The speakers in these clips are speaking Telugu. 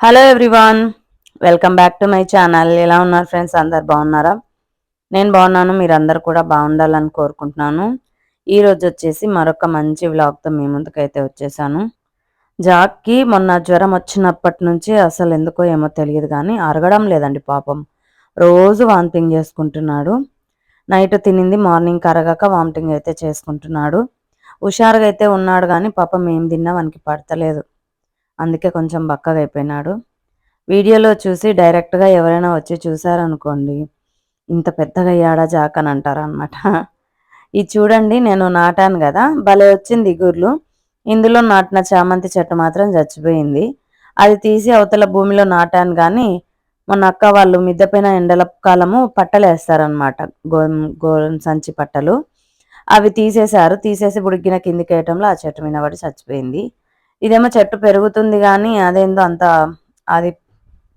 Hello everyone welcome back to my channel ఎలా ఉన్నారు ఫ్రెండ్స్ అందరు బాగున్నారా? నేను బాగున్నాను. మీరందరూ కూడా బాగుండాలని కోరుకుంటున్నాను. ఈ రోజు వచ్చేసి మరొక మంచి వ్లాగ్తో మీ ముందుకైతే వచ్చేసాను. జాక్కి మొన్న జ్వరం వచ్చినప్పటి నుంచి అసలు ఎందుకో ఏమో తెలియదు కానీ అరగడం లేదండి పాపం. రోజు వామిటింగ్ చేసుకుంటున్నాడు. నైట్ తినింది మార్నింగ్ కరగాక వామిటింగ్ అయితే చేసుకుంటున్నాడు. హుషారుగా అయితే ఉన్నాడు కానీ పాపం ఏం తిన్నా వానికి పడతలేదు. అందుకే కొంచెం బక్కగా అయిపోయినాడు. వీడియోలో చూసి డైరెక్ట్గా ఎవరైనా వచ్చి చూసారనుకోండి ఇంత పెద్దగా అయ్యాడా జాక్ అని అంటారు ఇది చూడండి నేను నాటాను కదా భలే వచ్చింది గుర్లు. ఇందులో నాటిన చామంతి చెట్టు మాత్రం చచ్చిపోయింది. అది తీసి అవతల భూమిలో నాటాను కానీ మొన్న అక్క వాళ్ళు మిద్దపైన ఎండల కాలము పట్టలు వేస్తారనమాట గో గో సంచి పట్టలు. అవి తీసేశారు తీసేసి బుడిగిన కిందికి వేయటంలో ఆ చెట్టు మీద పడి చచ్చిపోయింది. ఇదేమో చెట్టు పెరుగుతుంది కానీ అదేందో అంత అది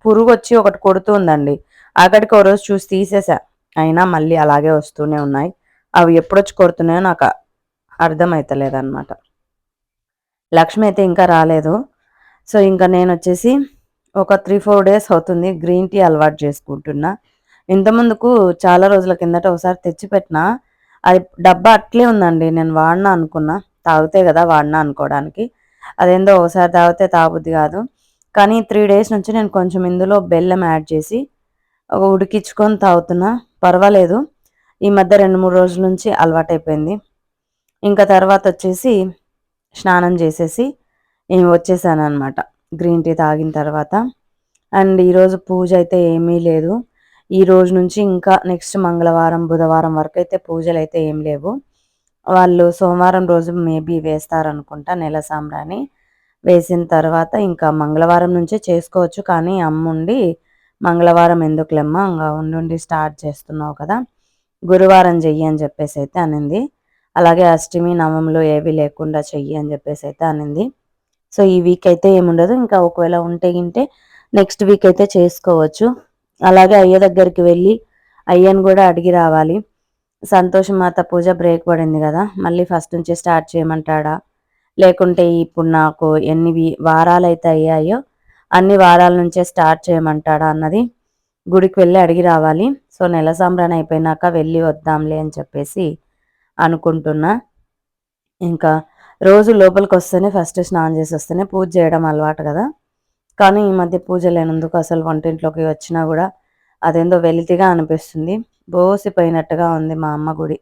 పురుగు వచ్చి ఒకటి కొడుతుందండి. అక్కడికి ఒక రోజు చూసి తీసేసా. అయినా మళ్ళీ అలాగే వస్తూనే ఉన్నాయి. అవి ఎప్పుడొచ్చి కొడుతున్నాయో నాకు అర్థమవుతలేదన్నమాట లక్ష్మి అయితే ఇంకా రాలేదు. సో ఇంకా నేను వచ్చేసి ఒక త్రీ ఫోర్ డేస్ అవుతుంది గ్రీన్ టీ అలవాటు చేసుకుంటున్నా. ఇంతకుముందుకు చాలా రోజుల కిందట ఒకసారి తెచ్చిపెట్టిన అది డబ్బా అట్లే ఉందండి. నేను వాడినా అనుకున్నా. తాగితే కదా వాడినా అనుకోవడానికి. అదేందో ఒకసారి తాగితే తాగుద్ది కాదు. కానీ త్రీ డేస్ నుంచి నేను కొంచెం ఇందులో బెల్లం యాడ్ చేసి ఉడికించుకొని తాగుతున్నా. పర్వాలేదు. ఈ మధ్య రెండు మూడు రోజుల నుంచి అలవాటైపోయింది. ఇంకా తర్వాత వచ్చేసి స్నానం చేసేసి నేను వచ్చేసాను అనమాట గ్రీన్ టీ తాగిన తర్వాత. అండ్ ఈరోజు పూజ అయితే ఏమీ లేదు. ఈ రోజు నుంచి ఇంకా నెక్స్ట్ మంగళవారం బుధవారం వరకు అయితే పూజలు అయితే ఏం లేవు. వాళ్ళు సోమవారం రోజు మేబీ వేస్తారనుకుంటా నెల సాంబ్రాని వేసిన తర్వాత ఇంకా మంగళవారం నుంచే చేసుకోవచ్చు. కానీ అమ్ముండి మంగళవారం ఎందుకులేమ్మా? ఇంకా ఉండి స్టార్ట్ చేస్తున్నావు కదా. గురువారం చెయ్యి అని చెప్పేసి అయితే అనింది. అలాగే అష్టమి నవంలో ఏవి లేకుండా చెయ్యి అని చెప్పేసి అయితే అనింది. సో ఈ వీక్ అయితే ఏముండదు. ఇంకా ఒకవేళ ఉంటే గింటే నెక్స్ట్ వీక్ అయితే చేసుకోవచ్చు. అలాగే అయ్య దగ్గరికి వెళ్ళి అయ్యను కూడా అడిగి రావాలి. సంతోషమాత పూజ బ్రేక్ పడింది కదా. మళ్ళీ ఫస్ట్ నుంచి స్టార్ట్ చేయమంటాడా? లేకుంటే ఇప్పుడు నాకు ఎన్ని వారాలు అయితే అయ్యాయో అన్ని వారాల నుంచే స్టార్ట్ చేయమంటాడా అన్నది గుడికి వెళ్ళి అడిగి రావాలి. సో నెల సంబరాన్ని అయిపోయినాక వెళ్ళి వద్దాంలే అని చెప్పేసి అనుకుంటున్నా. ఇంకా రోజు లోపలికి వస్తేనే ఫస్ట్ స్నానం చేసి వస్తేనే పూజ చేయడం అలవాటు కదా. కానీ ఈ మధ్య పూజ లేనందుకు అసలు వంటింట్లోకి వచ్చినా కూడా అదేందో వెలితిగా అనిపిస్తుంది. బోసిపోయినట్టుగా ఉంది మా అమ్మ గుడి.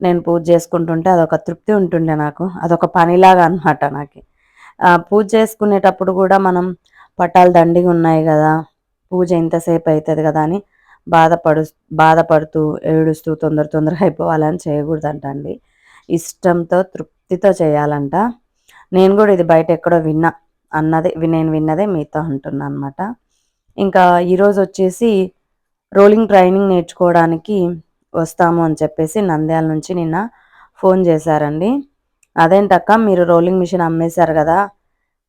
నేను పూజ చేసుకుంటుంటే అదొక తృప్తి ఉంటుండే నాకు. అదొక పనిలాగా అనమాట నాకు. పూజ చేసుకునేటప్పుడు కూడా మనం పట్టాలు దండిగా ఉన్నాయి కదా పూజ ఎంతసేపు అవుతుంది కదా అని బాధపడు బాధపడుతూ ఏడుస్తూ తొందర తొందరగా అయిపోవాలని చేయకూడదంటండి. ఇష్టంతో తృప్తితో చేయాలంట. నేను కూడా ఇది బయట ఎక్కడో విన్నా. అన్నదే నేను విన్నదే మీతో అంటున్నా అనమాట ఇంకా ఈరోజు వచ్చేసి రోలింగ్ ట్రైనింగ్ నేర్చుకోవడానికి వస్తాము అని చెప్పేసి నంద్యాల నుంచి నిన్న ఫోన్ చేశారండి. అదేంటక్క మీరు రోలింగ్ మిషన్ అమ్మేశారు కదా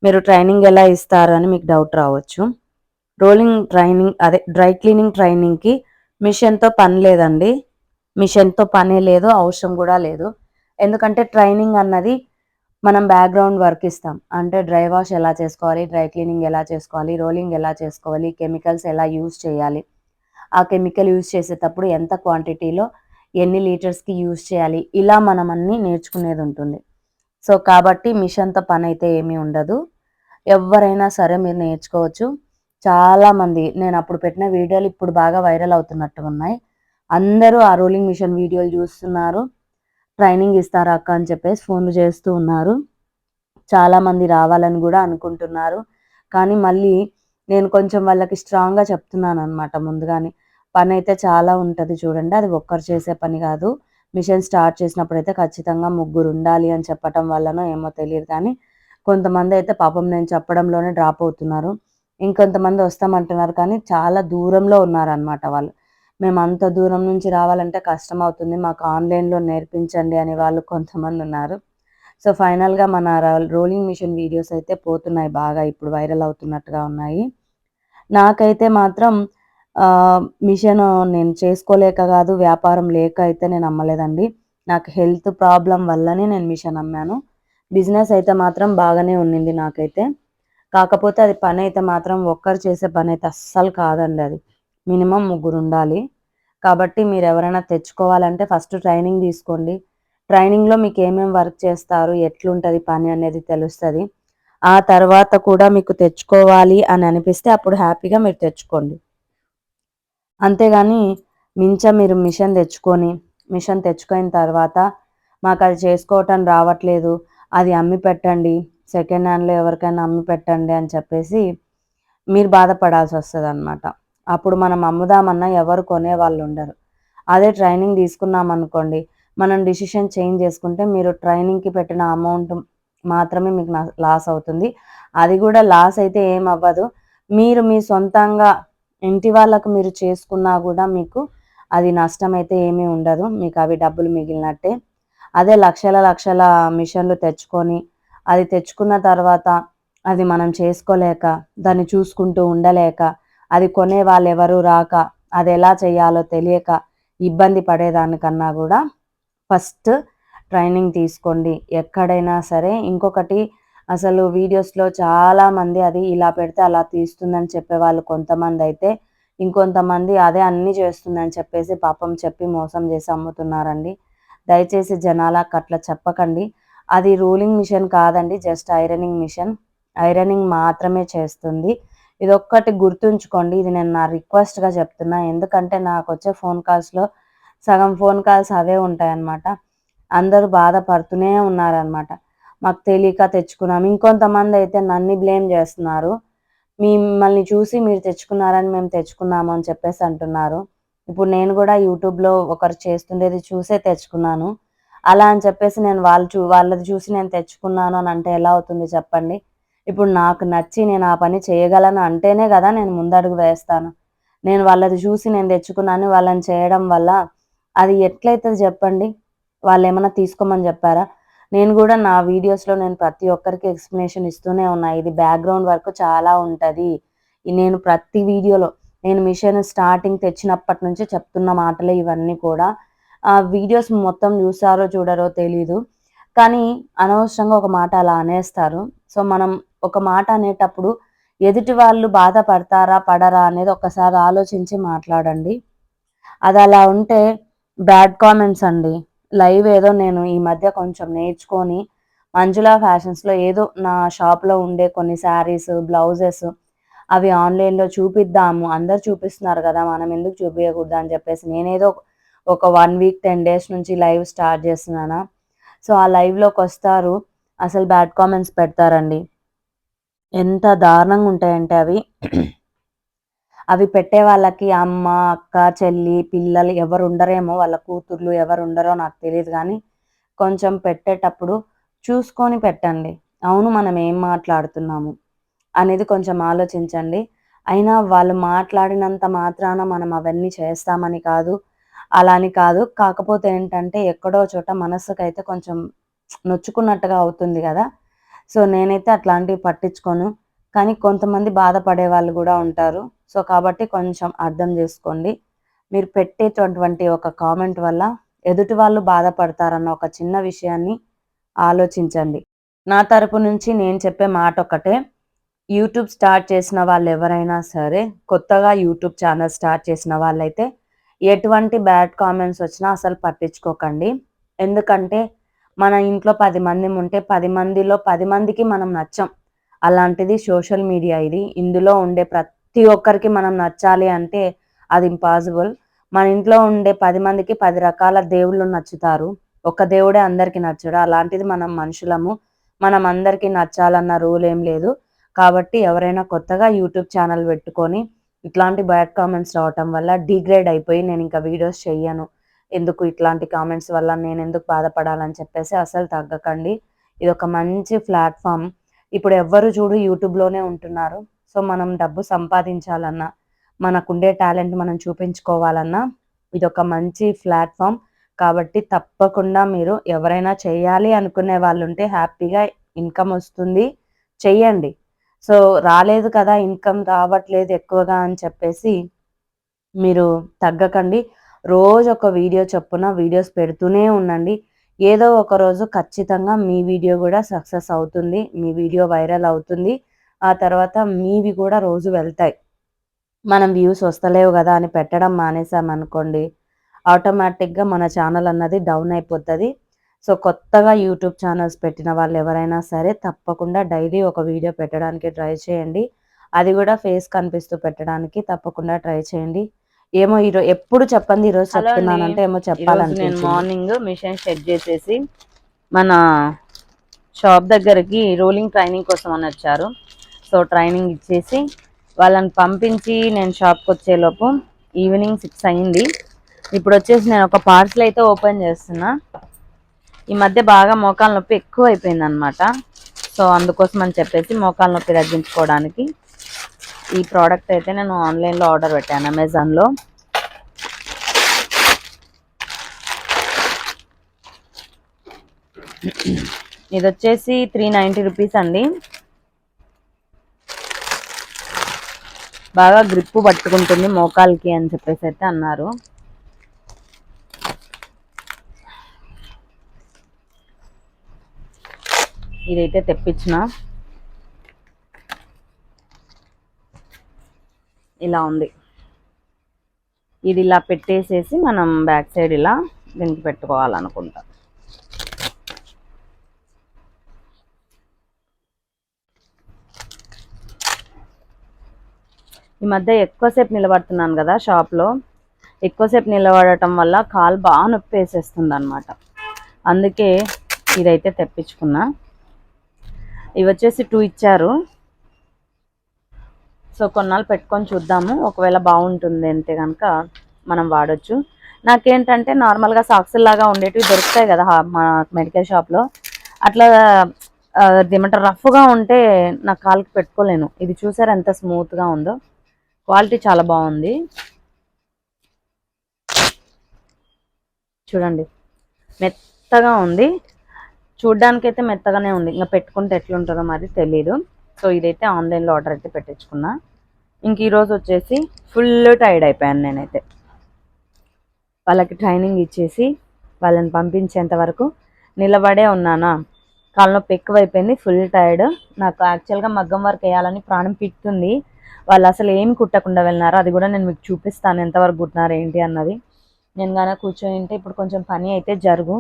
మీరు ట్రైనింగ్ ఎలా ఇస్తారు అని మీకు డౌట్ రావచ్చు. రోలింగ్ ట్రైనింగ్ అదే డ్రై క్లీనింగ్ ట్రైనింగ్కి మిషన్తో పని లేదండి. మిషన్తో పనే లేదు అవసరం కూడా లేదు. ఎందుకంటే ట్రైనింగ్ అన్నది మనం బ్యాక్గ్రౌండ్ వర్క్ ఇస్తాం. అంటే డ్రై వాష్ ఎలా చేసుకోవాలి డ్రై క్లీనింగ్ ఎలా చేసుకోవాలి రోలింగ్ ఎలా చేసుకోవాలి కెమికల్స్ ఎలా యూజ్ చేయాలి ఆ కెమికల్ యూజ్ చేసేటప్పుడు ఎంత క్వాంటిటీలో ఎన్ని లీటర్స్కి యూజ్ చేయాలి ఇలా మనం అన్నీ నేర్చుకునేది ఉంటుంది. సో కాబట్టి మిషన్తో పని అయితే ఏమీ ఉండదు. ఎవరైనా సరే మీరు నేర్చుకోవచ్చు. చాలామంది నేను అప్పుడు పెట్టిన వీడియోలు ఇప్పుడు బాగా వైరల్ అవుతున్నట్టు ఉన్నాయి. అందరూ ఆ రోలింగ్ మిషన్ వీడియోలు చూస్తున్నారు. ట్రైనింగ్ ఇస్తారా అక్క అని చెప్పేసి ఫోన్లు చేస్తూ ఉన్నారు. చాలామంది రావాలని కూడా అనుకుంటున్నారు. కానీ మళ్ళీ నేను కొంచెం వాళ్ళకి స్ట్రాంగ్గా చెప్తున్నాను అనమాట ముందుగానే. పని అయితే చాలా ఉంటుంది చూడండి అది ఒక్కరు చేసే పని కాదు. మిషన్ స్టార్ట్ చేసినప్పుడు అయితే ఖచ్చితంగా ముగ్గురు ఉండాలి అని చెప్పటం వల్లనో ఏమో తెలియదు కానీ కొంతమంది అయితే పాపం నేను చెప్పడంలోనే డ్రాప్ అవుతున్నారు. ఇంకొంతమంది వస్తామంటున్నారు కానీ చాలా దూరంలో ఉన్నారనమాట వాళ్ళు. మేము అంత దూరం నుంచి రావాలంటే కష్టం అవుతుంది మాకు ఆన్లైన్లో నేర్పించండి అని వాళ్ళు కొంతమంది ఉన్నారు. సో ఫైనల్గా మన రోలింగ్ మిషన్ వీడియోస్ అయితే పోతున్నాయి బాగా. ఇప్పుడు వైరల్ అవుతున్నట్టుగా ఉన్నాయి. నాకైతే మాత్రం మిషన్ నేను చేసుకోలేక కాదు వ్యాపారం లేక అయితే నేను అమ్మలేదండి. నాకు హెల్త్ ప్రాబ్లం వల్లనే నేను మిషన్ అమ్మాను. బిజినెస్ అయితే మాత్రం బాగానే ఉన్నింది నాకైతే. కాకపోతే అది పని అయితే మాత్రం ఒక్కరు చేసే పని అయితే అస్సలు కాదండి అది. మినిమం ముగ్గురు ఉండాలి. కాబట్టి మీరు ఎవరైనా తెచ్చుకోవాలంటే ఫస్ట్ ట్రైనింగ్ తీసుకోండి. ట్రైనింగ్లో మీకు ఏమేమి వర్క్ చేస్తారు ఎట్లుంటుంది పని అనేది తెలుస్తుంది. ఆ తర్వాత కూడా మీకు తెచ్చుకోవాలి అని అనిపిస్తే అప్పుడు హ్యాపీగా మీరు తెచ్చుకోండి. అంతేగాని మించ మీరు మిషన్ తెచ్చుకొని మిషన్ తెచ్చుకున్న తర్వాత మాకు అది చేసుకోవటం రావట్లేదు అది అమ్మి పెట్టండి సెకండ్ హ్యాండ్లో ఎవరికైనా అమ్మి పెట్టండి అని చెప్పేసి మీరు బాధపడాల్సి వస్తుంది అనమాట అప్పుడు మనం అమ్ముదామన్నా ఎవరు కొనే వాళ్ళు ఉండరు అదే ట్రైనింగ్ తీసుకున్నాం అనుకోండి మనం డిసిషన్ చేంజ్ చేసుకుంటే మీరు ట్రైనింగ్కి పెట్టిన అమౌంట్ మాత్రమే మీకు లాస్ అవుతుంది. అది కూడా లాస్ అయితే ఏం అవ్వదు మీరు మీ సొంతంగా ఇంటి వాళ్ళకు మీరు చేసుకున్నా కూడా మీకు అది నష్టం అయితే ఏమీ ఉండదు. మీకు అవి డబ్బులు మిగిలినట్టే. అదే లక్షల లక్షల మిషన్లు తెచ్చుకొని అది తెచ్చుకున్న తర్వాత అది మనం చేసుకోలేక దాన్ని చూసుకుంటూ ఉండలేక అది కొనే వాళ్ళు ఎవరు రాక అది ఎలా చేయాలో తెలియక ఇబ్బంది పడేదానికన్నా కూడా ఫస్ట్ ట్రైనింగ్ తీసుకోండి. ఎక్కడైనా సరే ఇంకొకటి అసలు వీడియోస్లో చాలామంది అది ఇలా పెడితే అలా తీస్తుందని చెప్పేవాళ్ళు కొంతమంది అయితే ఇంకొంతమంది అదే అన్నీ చేస్తుందని చెప్పేసి పాపం చెప్పి మోసం చేసి అమ్ముతున్నారండి. దయచేసి జనాలకు అట్లా చెప్పకండి. అది రూలింగ్ మిషన్ కాదండి జస్ట్ ఐరనింగ్ మిషన్. ఐరనింగ్ మాత్రమే చేస్తుంది. ఇదొక్కటి గుర్తుంచుకోండి. ఇది నేను నా రిక్వెస్ట్గా చెప్తున్నా. ఎందుకంటే నాకు వచ్చే ఫోన్ కాల్స్లో సగం ఫోన్ కాల్స్ అవే ఉంటాయన్నమాట. అందరూ బాధపడుతూనే ఉన్నారనమాట మాకు తెలియక తెచ్చుకున్నాం ఇంకొంతమంది అయితే నన్ను బ్లేమ్ చేస్తున్నారు. మిమ్మల్ని చూసి మీరు తెచ్చుకున్నారని మేము తెచ్చుకున్నాము అని చెప్పేసి అంటున్నారు. ఇప్పుడు నేను కూడా యూట్యూబ్లో ఒకరు చేస్తుండేది చూసే తెచ్చుకున్నాను. అలా అని చెప్పేసి నేను వాళ్ళు చూ వాళ్ళది చూసి నేను తెచ్చుకున్నాను అని అంటే ఎలా అవుతుంది చెప్పండి? ఇప్పుడు నాకు నచ్చి నేను ఆ పని చేయగలను అంటేనే కదా నేను ముందడుగు వేస్తాను. నేను వాళ్ళది చూసి నేను తెచ్చుకున్నాను వాళ్ళని చేయడం వల్ల అది ఎట్లయితుంది చెప్పండి? వాళ్ళు ఏమైనా తీసుకోమని చెప్పారా? నేను కూడా నా వీడియోస్లో నేను ప్రతి ఒక్కరికి ఎక్స్ప్లెనేషన్ ఇస్తూనే ఉన్నా. ఇది బ్యాక్గ్రౌండ్ వర్క్ చాలా ఉంటుంది. నేను ప్రతి వీడియోలో నేను మిషన్ స్టార్టింగ్ తెచ్చినప్పటి నుంచి చెప్తున్న మాటలే ఇవన్నీ కూడా. ఆ వీడియోస్ మొత్తం చూసారో చూడరో తెలీదు. కానీ అనవసరంగా ఒక మాట అలా అనేస్తారు. సో మనం ఒక మాట అనేటప్పుడు ఎదుటి వాళ్ళు బాధపడతారా పడరా అనేది ఒకసారి ఆలోచించి మాట్లాడండి. అది అలా ఉంటే బ్యాడ్ కామెంట్స్ అండి. లైవ్ ఏదో నేను ఈ మధ్య కొంచెం నేర్చుకొని మంజులా ఫ్యాషన్స్లో ఏదో నా షాప్లో ఉండే కొన్ని శారీస్ బ్లౌజెస్ అవి ఆన్లైన్లో చూపిద్దాము. అందరు చూపిస్తున్నారు కదా మనం ఎందుకు చూపించకూడదు అని చెప్పేసి నేనేదో ఒక వన్ వీక్ టెన్ డేస్ నుంచి లైవ్ స్టార్ట్ చేస్తున్నానా. సో ఆ లైవ్లోకి వస్తారు. అసలు బ్యాడ్ కామెంట్స్ పెడతారండి. ఎంత దారుణంగా ఉంటాయంటే అవి. అవి పెట్టే వాళ్ళకి అమ్మ అక్క చెల్లి పిల్లలు ఎవరు ఉండరేమో వాళ్ళ కూతుర్లు ఎవరు ఉండరో నాకు తెలియదు కానీ కొంచెం పెట్టేటప్పుడు చూసుకొని పెట్టండి. అవును మనం ఏం మాట్లాడుతున్నాము అనేది కొంచెం ఆలోచించండి. అయినా వాళ్ళు మాట్లాడినంత మాత్రాన మనం అవన్నీ చేస్తామని కాదు అలా అని కాదు. కాకపోతే ఏంటంటే ఎక్కడో చోట మనస్సుకైతే కొంచెం నొచ్చుకున్నట్టుగా అవుతుంది కదా. సో నేనైతే అట్లాంటివి పట్టించుకోను. కానీ కొంతమంది బాధపడే వాళ్ళు కూడా ఉంటారు. సో కాబట్టి కొంచెం అర్థం చేసుకోండి. మీరు పెట్టేటటువంటి ఒక కామెంట్ వల్ల ఎదుటి వాళ్ళు బాధపడతారన్న ఒక చిన్న విషయాన్ని ఆలోచించండి. నా తరపు నుంచి నేను చెప్పే మాట ఒకటే యూట్యూబ్ స్టార్ట్ చేసిన వాళ్ళు ఎవరైనా సరే కొత్తగా యూట్యూబ్ ఛానల్ స్టార్ట్ చేసిన వాళ్ళైతే ఎటువంటి బ్యాడ్ కామెంట్స్ వచ్చినా అసలు పట్టించుకోకండి. ఎందుకంటే మన ఇంట్లో పది మంది ఉంటే పది మందిలో పది మందికి మనం నచ్చం. అలాంటిది సోషల్ మీడియా ఇది. ఇందులో ఉండే ప్రతి ఒక్కరికి మనం నచ్చాలి అంటే అది ఇంపాసిబుల్. మన ఇంట్లో ఉండే పది మందికి పది రకాల దేవుళ్ళు నచ్చుతారు. ఒక దేవుడే అందరికి నచ్చడు. అలాంటిది మనం మనుషులము. మనం అందరికీ నచ్చాలన్న రూల్ ఏం లేదు. కాబట్టి ఎవరైనా కొత్తగా యూట్యూబ్ ఛానల్ పెట్టుకొని ఇట్లాంటి బ్యాడ్ కామెంట్స్ రావటం వల్ల డిగ్రేడ్ అయిపోయి నేను ఇంకా వీడియోస్ చెయ్యను. ఎందుకు ఇట్లాంటి కామెంట్స్ వల్ల నేను ఎందుకు బాధపడాలని చెప్పేసి అసలు తగ్గకండి. ఇది ఒక మంచి ప్లాట్ఫామ్ ఇప్పుడు ఎవ్వరు చూడు యూట్యూబ్లోనే ఉంటున్నారు. సో మనం డబ్బు సంపాదించాలన్నా మనకుండే టాలెంట్ మనం చూపించుకోవాలన్నా ఇది ఒక మంచి ప్లాట్ఫామ్ కాబట్టి తప్పకుండా మీరు ఎవరైనా చేయాలి అనుకునే వాళ్ళు ఉంటే హ్యాపీగా ఇన్కమ్ వస్తుంది. చెయ్యండి. సో రాలేదు కదా ఇన్కమ్ రావట్లేదు ఎక్కువగా అని చెప్పేసి మీరు తగ్గకండి. రోజు ఒక వీడియో చొప్పున వీడియోస్ పెడుతూనే ఉండండి. ఏదో ఒక రోజు ఖచ్చితంగా మీ వీడియో కూడా సక్సెస్ అవుతుంది. మీ వీడియో వైరల్ అవుతుంది. ఆ తర్వాత మీవి కూడా రోజు వెళ్తాయి. మనం వ్యూస్ వస్తలేవు కదా అని పెట్టడం మానేసామనుకోండి ఆటోమేటిక్గా మన ఛానల్ అన్నది డౌన్ అయిపోతుంది. సో కొత్తగా యూట్యూబ్ ఛానల్స్ పెట్టిన వాళ్ళు ఎవరైనా సరే తప్పకుండా డైలీ ఒక వీడియో పెట్టడానికి ట్రై చేయండి. అది కూడా ఫేస్ కనిపిస్తూ పెట్టడానికి తప్పకుండా ట్రై చేయండి. ఏమో ఈరోజు ఎప్పుడు చెప్పండి ఈరోజు చెప్తున్నానంటే ఏమో చెప్పాలని నేను మార్నింగ్ మిషన్ సెట్ చేసేసి మన షాప్ దగ్గరికి రోలింగ్ ట్రైనింగ్ కోసం అని వచ్చారు. సో ట్రైనింగ్ ఇచ్చేసి వాళ్ళని పంపించి నేను షాప్కి వచ్చేలోపు ఈవినింగ్ సిక్స్ అయింది. ఇప్పుడు వచ్చేసి నేను ఒక పార్సల్ అయితే ఓపెన్ చేస్తున్నా. ఈ మధ్య బాగా మోకాల నొప్పి ఎక్కువ అయిపోయింది అనమాట సో అందుకోసం అని చెప్పేసి మోకాల నొప్పి తగ్గించుకోవడానికి ఈ ప్రోడక్ట్ అయితే నేను ఆన్లైన్లో ఆర్డర్ పెట్టాను అమెజాన్లో. ఇది వచ్చేసి త్రీ నైంటీ రూపీస్ అండి. బాగా గ్రిప్పు పట్టుకుంటుంది మోకాల్కి అని చెప్పేసి అయితే అన్నారు. ఇదైతే తెప్పించిన. ఇలా ఉంది. ఇది ఇలా పెట్టేసేసి మనం బ్యాక్ సైడ్ ఇలా దీనికి పెట్టుకోవాలనుకుంటా. ఈ మధ్య ఎక్కువసేపు నిలబడుతున్నాను కదా షాప్లో. ఎక్కువసేపు నిలబడటం వల్ల కాలు బాగా నొప్పి వేసేస్తుంది అనమాట అందుకే ఇదైతే తెప్పించుకున్నా. ఇవి వచ్చేసి టూ ఇచ్చారు. సో కొన్నాళ్ళు పెట్టుకొని చూద్దాము. ఒకవేళ బాగుంటుంది అంటే కనుక మనం వాడచ్చు. నాకేంటంటే నార్మల్గా సాక్స్ లాగా ఉండేటివి దొరుకుతాయి కదా మా మెడికల్ షాప్లో. అట్లా ఏమంటారు రఫ్గా ఉంటే నా కాలుకి పెట్టుకోలేను. ఇది చూసారు ఎంత స్మూత్గా ఉందో? క్వాలిటీ చాలా బాగుంది. చూడండి. మెత్తగా ఉంది. చూడ్డానికైతే మెత్తగానే ఉంది. ఇంకా పెట్టుకుంటే ఎట్లుంటుందో మరి తెలీదు. సో ఇదైతే ఆన్లైన్లో ఆర్డర్ అయితే పెట్టించుకున్నా. ఇంక ఈరోజు వచ్చేసి ఫుల్ టైర్డ్ అయిపోయాను నేనైతే. వాళ్ళకి ట్రైనింగ్ ఇచ్చేసి వాళ్ళని పంపించేంత వరకు నిలబడే ఉన్నానా? కాళ్ళనొప్పి ఎక్కువైపోయింది ఫుల్ టైర్డ్. నాకు యాక్చువల్గా మగ్గం వర్క్ వేయాలని ప్రాణం పిక్తుంది. వాళ్ళు అసలు ఏమి కుట్టకుండా వెళ్ళినారో అది కూడా నేను మీకు చూపిస్తాను ఎంతవరకు కుట్టినారు ఏంటి అన్నది. నేను కానీ కూర్చొని ఉంటే ఇప్పుడు కొంచెం పని అయితే జరుగు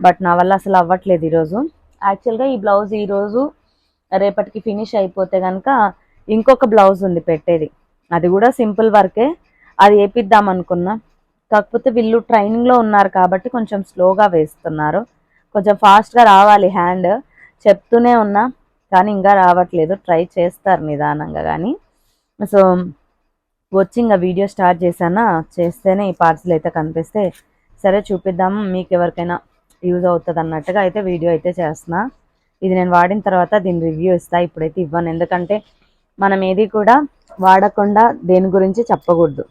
బట్ నా వల్ల అసలు అవ్వట్లేదు ఈరోజు యాక్చువల్గా ఈ బ్లౌజ్ ఈరోజు రేపటికి ఫినిష్ అయిపోతే కనుక ఇంకొక బ్లౌజ్ ఉంది పెట్టేది. అది కూడా సింపుల్ వర్కే. అది వేపిద్దాం అనుకున్నా. కాకపోతే వీళ్ళు ట్రైనింగ్లో ఉన్నారు కాబట్టి కొంచెం స్లోగా వేస్తున్నారు. కొంచెం ఫాస్ట్గా రావాలి హ్యాండ్ చెప్తూనే ఉన్నా. కానీ ఇంకా రావట్లేదు. ట్రై చేస్తారు నిదానంగా కానీ. సో వచ్చి ఇంకా వీడియో స్టార్ట్ చేశానా? చేస్తేనే ఈ పార్సల్ అయితే కనిపిస్తే సరే చూపిద్దాము మీకు ఎవరికైనా యూజ్ అవుతుంది అన్నట్టుగా అయితే వీడియో అయితే చేస్తున్నా. ఇది నేను వాడిన తర్వాత దీని రివ్యూ ఇస్తా ఇప్పుడైతే ఇవ్వను. ఎందుకంటే మనం ఏది కూడా వాడకుండా దేని గురించి చెప్పకూడదు.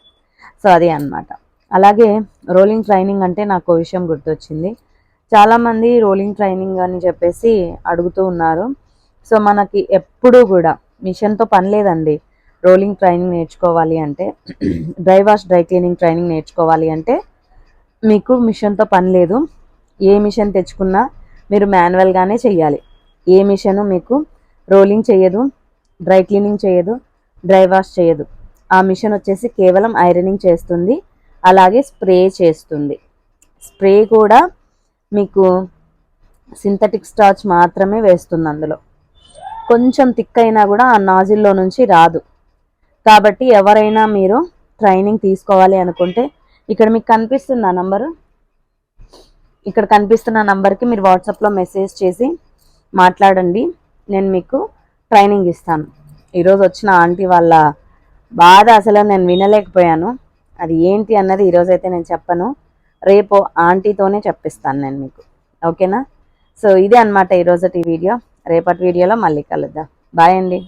సో అది అనమాట అలాగే రోలింగ్ ట్రైనింగ్ అంటే నాకు విషయం గుర్తొచ్చింది. చాలామంది రోలింగ్ ట్రైనింగ్ అని చెప్పేసి అడుగుతూ ఉన్నారు. సో మనకి ఎప్పుడూ కూడా మిషన్తో పని లేదండి. రోలింగ్ ట్రైనింగ్ నేర్చుకోవాలి అంటే dry wash dry cleaning training నేర్చుకోవాలి అంటే మీకు మిషన్తో పని లేదు. ఏ మిషన్ తెచ్చుకున్నా మీరు మాన్యువల్గానే చేయాలి ఏ మిషను మీకు రోలింగ్ చేయదు డ్రై క్లీనింగ్ చేయదు డ్రై వాష్ చేయదు. ఆ మిషన్ వచ్చేసి కేవలం ఐరనింగ్ చేస్తుంది అలాగే స్ప్రే చేస్తుంది. స్ప్రే కూడా మీకు సింథటిక్ స్టార్చ్ మాత్రమే వేస్తుంది అందులో. కొంచెం థిక్ అయినా కూడా ఆ నాజిల్లో నుంచి రాదు. కాబట్టి ఎవరైనా మీరు ట్రైనింగ్ తీసుకోవాలి అనుకుంటే ఇక్కడ మీకు కనిపిస్తుంది ఆ నంబరు ఇక్కడ కనిపిస్తున్న నంబర్కి మీరు వాట్సాప్లో మెసేజ్ చేసి మాట్లాడండి. నేను మీకు ట్రైనింగ్ ఇస్తాను. ఈరోజు వచ్చిన ఆంటీ వాళ్ళ బాధ అసలు నేను వినలేకపోయాను. అది ఏంటి అన్నది ఈరోజు అయితే నేను చెప్పను. రేపు ఆంటీతోనే చెప్పిస్తాను నేను మీకు. ఓకేనా? సో ఇదే అనమాట ఈరోజటి వీడియో. రేపటి వీడియోలో మళ్ళీ కలుద్దాం. బాయ్ అండి.